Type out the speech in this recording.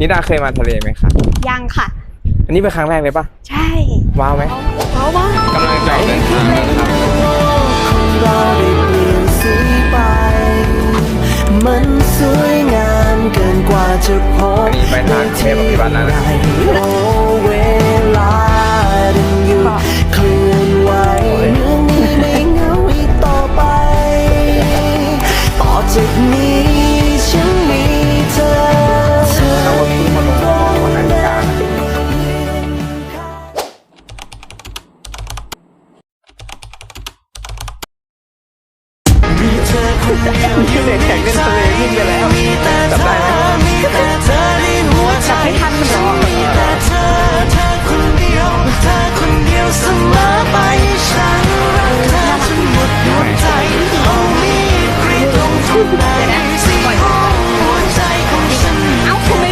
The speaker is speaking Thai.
นิดาเคยมาทะเลไหมคะยังค่ะ อันนี้เป็นครั้งแรกเลยปะใช่ว้าวไหมเพราะว่ากำลังจะออกเดินทางแล้วนะครับเราได้เปลี่ยนสีไป มันสวยงามเกินกว่าจะพบอันนี้ไปทางเทพอภิวัตแล้วนะโอ้เเธอคนเดียวอยู่เด็กแข่งเล่นทะเลวิ่งไปแล้วจำได้ไหมมีแต่เธอใหัวใจจับไม่ทันมันหรอเธอเธอคนเดียวนเ